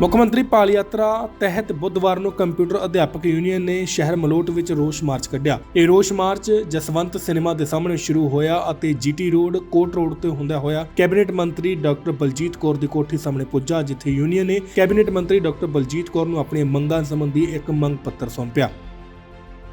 ਮੁੱਖ ਮੰਤਰੀ ਪਾਲ ਯਾਤਰਾ ਤਹਿਤ ਬੁੱਧਵਾਰ ਨੂੰ ਕੰਪਿਊਟਰ ਅਧਿਆਪਕ ਯੂਨੀਅਨ ਨੇ ਸ਼ਹਿਰ ਮਲੋਟ ਵਿੱਚ ਰੋਸ ਮਾਰਚ ਕੱਢਿਆ। ਇਹ ਰੋਸ ਮਾਰਚ ਜਸਵੰਤ ਸਿਨੇਮਾ ਦੇ ਸਾਹਮਣੇ ਸ਼ੁਰੂ ਹੋਇਆ ਅਤੇ ਜੀਟੀ ਰੋਡ, ਕੋਟ ਰੋਡ ਤੇ ਹੁੰਦਾ ਹੋਇਆ ਕੈਬਨਿਟ ਮੰਤਰੀ ਡਾਕਟਰ ਬਲਜੀਤ ਕੌਰ ਦੀ ਕੋਠੀ ਸਾਹਮਣੇ ਪੁੱਜਾ, ਜਿੱਥੇ ਯੂਨੀਅਨ ਨੇ ਕੈਬਨਿਟ ਮੰਤਰੀ ਡਾਕਟਰ ਬਲਜੀਤ ਕੌਰ ਨੂੰ ਆਪਣੀਆਂ ਮੰਗਾਂ ਸੰਬੰਧੀ ਇੱਕ ਮੰਗ ਪੱਤਰ ਸੌਂਪਿਆ।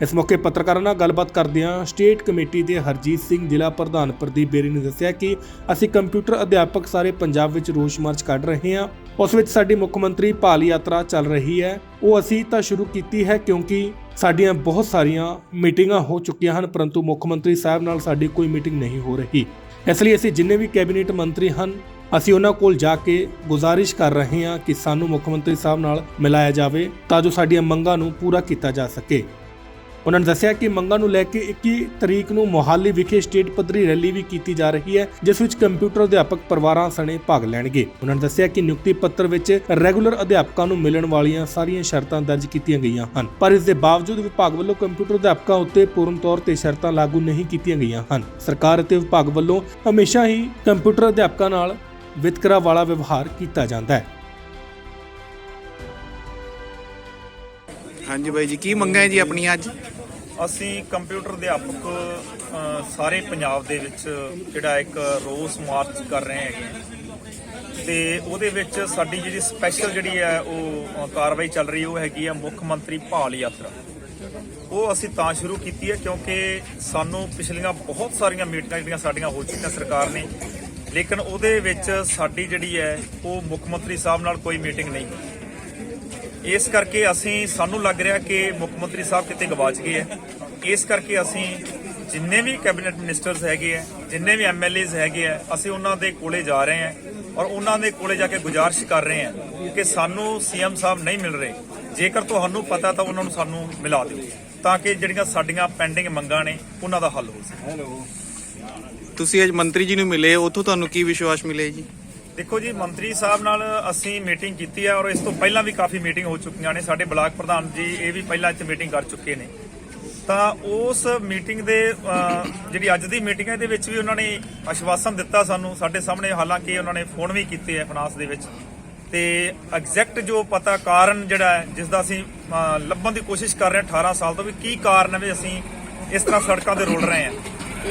ਇਸ ਮੌਕੇ ਪੱਤਰਕਾਰਾਂ ਨਾਲ ਗੱਲਬਾਤ ਕਰਦਿਆਂ ਸਟੇਟ ਕਮੇਟੀ ਦੇ ਹਰਜੀਤ ਸਿੰਘ ਜ਼ਿਲ੍ਹਾ ਪ੍ਰਧਾਨ ਪ੍ਰਦੀਪ ਬੇਰੀ ਨੇ ਦੱਸਿਆ ਕਿ ਅਸੀਂ ਕੰਪਿਊਟਰ ਅਧਿਆਪਕ ਸਾਰੇ ਪੰਜਾਬ ਵਿੱਚ ਰੋਸ ਮਾਰਚ ਕੱਢ ਰਹੇ ਹਾਂ। ਉਸ ਵਿੱਚ ਸਾਡੀ ਮੁੱਖ ਮੰਤਰੀ ਭਾਲ ਯਾਤਰਾ ਚੱਲ ਰਹੀ ਹੈ। ਉਹ ਅਸੀਂ ਤਾਂ ਸ਼ੁਰੂ ਕੀਤੀ ਹੈ ਕਿਉਂਕਿ ਸਾਡੀਆਂ ਬਹੁਤ ਸਾਰੀਆਂ ਮੀਟਿੰਗਾਂ ਹੋ ਚੁੱਕੀਆਂ ਹਨ, ਪਰੰਤੂ ਮੁੱਖ ਮੰਤਰੀ ਸਾਹਿਬ ਨਾਲ ਸਾਡੀ ਕੋਈ ਮੀਟਿੰਗ ਨਹੀਂ ਹੋ ਰਹੀ। ਇਸ ਲਈ ਅਸੀਂ ਜਿੰਨੇ ਵੀ ਕੈਬਨਿਟ ਮੰਤਰੀ ਹਨ, ਅਸੀਂ ਉਹਨਾਂ ਕੋਲ ਜਾ ਕੇ ਗੁਜ਼ਾਰਿਸ਼ ਕਰ ਰਹੇ ਹਾਂ ਕਿ ਸਾਨੂੰ ਮੁੱਖ ਮੰਤਰੀ ਸਾਹਿਬ ਨਾਲ ਮਿਲਾਇਆ ਜਾਵੇ ਤਾਂ ਜੋ ਸਾਡੀਆਂ ਮੰਗਾਂ ਨੂੰ ਪੂਰਾ ਕੀਤਾ ਜਾ ਸਕੇ। ਉਹਨਾਂ ਨੇ ਦੱਸਿਆ ਕਿ ਮੰਗਾਂ ਨੂੰ ਲੈ ਕੇ 21 ਤਰੀਕ ਨੂੰ ਮੋਹਾਲੀ ਵਿਖੇ ਸਟੇਟ ਪੱਧਰੀ ਰੈਲੀ ਵੀ ਕੀਤੀ ਜਾ ਰਹੀ ਹੈ, ਜਿਸ ਵਿੱਚ ਕੰਪਿਊਟਰ ਅਧਿਆਪਕ ਪਰਿਵਾਰਾਂ ਸਣੇ ਭਾਗ ਲੈਣਗੇ। ਉਹਨਾਂ ਨੇ ਦੱਸਿਆ ਕਿ ਨਿਯੁਕਤੀ ਪੱਤਰ ਵਿੱਚ ਰੈਗੂਲਰ ਅਧਿਆਪਕਾਂ ਨੂੰ ਮਿਲਣ ਵਾਲੀਆਂ ਸਾਰੀਆਂ ਸ਼ਰਤਾਂ ਦਰਜ ਕੀਤੀਆਂ ਗਈਆਂ ਹਨ, ਪਰ ਇਸ ਦੇ ਬਾਵਜੂਦ ਵਿਭਾਗ ਵੱਲੋਂ ਕੰਪਿਊਟਰ ਅਧਿਆਪਕਾਂ ਉੱਤੇ ਪੂਰਨ ਤੌਰ ਤੇ ਸ਼ਰਤਾਂ ਲਾਗੂ ਨਹੀਂ ਕੀਤੀਆਂ ਗਈਆਂ ਹਨ। ਸਰਕਾਰ ਅਤੇ ਵਿਭਾਗ ਵੱਲੋਂ ਹਮੇਸ਼ਾ ਹੀ ਕੰਪਿਊਟਰ ਅਧਿਆਪਕਾਂ ਨਾਲ ਵਿਤਕਰਾ ਵਾਲਾ ਵਿਵਹਾਰ ਕੀਤਾ ਜਾਂਦਾ ਹੈ। ਹਾਂਜੀ ਬਾਈ ਜੀ ਕੀ ਮੰਗਾਂ ਹੈ ਜੀ ਆਪਣੀਆਂ ਅੱਜ? ਅਸੀਂ ਕੰਪਿਊਟਰ ਅਧਿਆਪਕ ਅ, ਸਾਰੇ ਪੰਜਾਬ ਦੇ ਵਿੱਚ ਜਿਹੜਾ ਇੱਕ ਰੋਸ ਮਾਰਚ ਕਰ ਰਹੇ ਹੈਗੇ ਹਾਂ। ਤੇ ਉਹਦੇ ਵਿੱਚ ਸਾਡੀ ਜਿਹੜੀ ਸਪੈਸ਼ਲ ਜਿਹੜੀ ਹੈ ਉਹ ਅ, ਕਾਰਵਾਈ ਚੱਲ ਰਹੀ ਉਹ ਹੈਗੀ ਆ ਮੁੱਖ ਮੰਤਰੀ ਭਾਲ ਯਾਤਰਾ। ਉਹ ਅਸੀਂ ਤਾਂ ਸ਼ੁਰੂ ਕੀਤੀ ਹੈ ਕਿਉਂਕਿ ਸਾਨੂੰ ਪਿਛਲੀਆਂ ਬਹੁਤ ਸਾਰੀਆਂ ਮੀਟਿੰਗਾਂ ਜਿਹੜੀਆਂ ਸਾਡੀਆਂ ਹੋ ਚੁੱਕੀਆਂ ਸਰਕਾਰ ਨੇ ਲੇਕਿਨ ਉਹਦੇ ਵਿੱਚ ਸਾਡੀ ਜਿਹੜੀ ਹੈ ਉਹ ਮੁੱਖ ਮੰਤਰੀ ਸਾਹਿਬ ਨਾਲ ਕੋਈ ਮੀਟਿੰਗ ਨਹੀਂ। ਹੋਈ ਇਸ ਕਰਕੇ ਅਸੀਂ, ਸਾਨੂੰ ਲੱਗ ਰਿਹਾ ਕਿ ਮੁੱਖ ਮੰਤਰੀ ਸਾਹਿਬ ਕਿਤੇ ਗਵਾਚ ਗਏ ਹੈ। ਇਸ ਕਰਕੇ ਅਸੀਂ ਜਿੰਨੇ ਵੀ ਕੈਬਨਿਟ ਮਿਨਿਸਟਰਸ ਹੈਗੇ ਆ ਜਿੰਨੇ ਵੀ ਐਮਐਲਏਜ਼ ਹੈਗੇ ਆ ਅਸੀਂ ਉਹਨਾਂ ਦੇ ਕੋਲੇ ਜਾ ਰਹੇ ਹਾਂ ਔਰ ਉਹਨਾਂ ਦੇ ਕੋਲੇ ਜਾ ਕੇ ਗੁਜ਼ਾਰਿਸ਼ ਕਰ ਰਹੇ ਹਾਂ ਕਿ ਸਾਨੂੰ ਸੀਐਮ ਸਾਹਿਬ ਨਹੀਂ ਮਿਲ ਰਹੇ। ਜੇਕਰ ਤੁਹਾਨੂੰ ਪਤਾ ਤਾਂ ਉਹਨਾਂ ਨੂੰ ਸਾਨੂੰ ਮਿਲਾ ਦਿਓ, ਤਾਂ ਕਿ ਜਿਹੜੀਆਂ ਸਾਡੀਆਂ ਪੈਂਡਿੰਗ ਮੰਗਾਂ ਨੇ, ਉਹਨਾਂ ਦਾ ਹੱਲ ਹੋ ਸਕੇ। ਤੁਸੀਂ ਅੱਜ ਮੰਤਰੀ ਜੀ ਨੂੰ ਮਿਲੇ, ਉੱਥੋਂ ਤੁਹਾਨੂੰ ਕੀ ਵਿਸ਼ਵਾਸ ਮਿਲੇ ਜੀ? ਦੇਖੋ ਜੀ, ਮੰਤਰੀ ਸਾਹਿਬ ਨਾਲ ਅਸੀਂ ਮੀਟਿੰਗ ਕੀਤੀ ਹੈ ਔਰ ਇਸ ਤੋਂ ਪਹਿਲਾਂ ਵੀ ਕਾਫੀ ਮੀਟਿੰਗ ਹੋ ਚੁੱਕੀਆਂ ਨੇ। ਸਾਡੇ ਬਲਾਕ ਪ੍ਰਧਾਨ ਜੀ ਇਹ ਵੀ ਪਹਿਲਾਂ ਇੱਥੇ ਮੀਟਿੰਗ ਕਰ ਚੁੱਕੇ ਨੇ। ਤਾਂ ਉਸ ਮੀਟਿੰਗ ਦੇ ਜਿਹੜੀ ਅੱਜ ਦੀ ਮੀਟਿੰਗ ਹੈ, ਇਹਦੇ ਵਿੱਚ ਵੀ ਉਹਨਾਂ ਨੇ ਆਸ਼ਵਾਸਨ ਦਿੱਤਾ ਸਾਨੂੰ। ਸਾਡੇ ਸਾਹਮਣੇ ਹਾਲਾਂਕਿ ਉਹਨਾਂ ਨੇ ਫੋਨ ਵੀ ਕੀਤੇ ਹੈ ਫਨਾਸ ਦੇ ਵਿੱਚ। ਤੇ ਐਗਜ਼ੈਕਟ ਜੋ ਪਤਾ ਕਾਰਨ ਜਿਹੜਾ ਹੈ, ਜਿਸ ਦਾ ਅਸੀਂ ਲੱਭਣ ਦੀ ਕੋਸ਼ਿਸ਼ ਕਰ ਰਹੇ ਹਾਂ 18 ਸਾਲ ਤੋਂ ਵੀ, ਕੀ ਕਾਰਨ ਹੈ ਵੀ ਅਸੀਂ ਇਸ ਤਰ੍ਹਾਂ ਸੜਕਾਂ ਤੇ ਰੁਲ ਰਹੇ ਹਾਂ।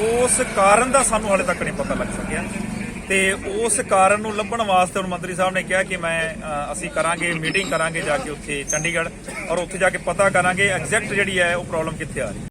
ਉਸ ਕਾਰਨ ਦਾ ਸਾਨੂੰ ਹਾਲੇ ਤੱਕ ਨਹੀਂ ਪਤਾ ਲੱਗ ਸਕਿਆ। ਤੇ ਉਸ ਕਾਰਨ ਨੂੰ ਲੱਭਣ ਵਾਸਤੇ ਹੁਣ ਮੰਤਰੀ ਸਾਹਿਬ ਨੇ ਕਿਹਾ ਕਿ ਮੈਂ ਅਸੀਂ ਕਰਾਂਗੇ ਮੀਟਿੰਗ ਕਰਾਂਗੇ ਜਾ ਕੇ ਉੱਥੇ ਚੰਡੀਗੜ੍ਹ ਔਰ ਉੱਥੇ ਜਾ ਕੇ ਪਤਾ ਕਰਾਂਗੇ ਐਗਜ਼ੈਕਟ ਜਿਹੜੀ ਹੈ ਉਹ ਪ੍ਰੋਬਲਮ ਕਿੱਥੇ ਆ ਰਹੀ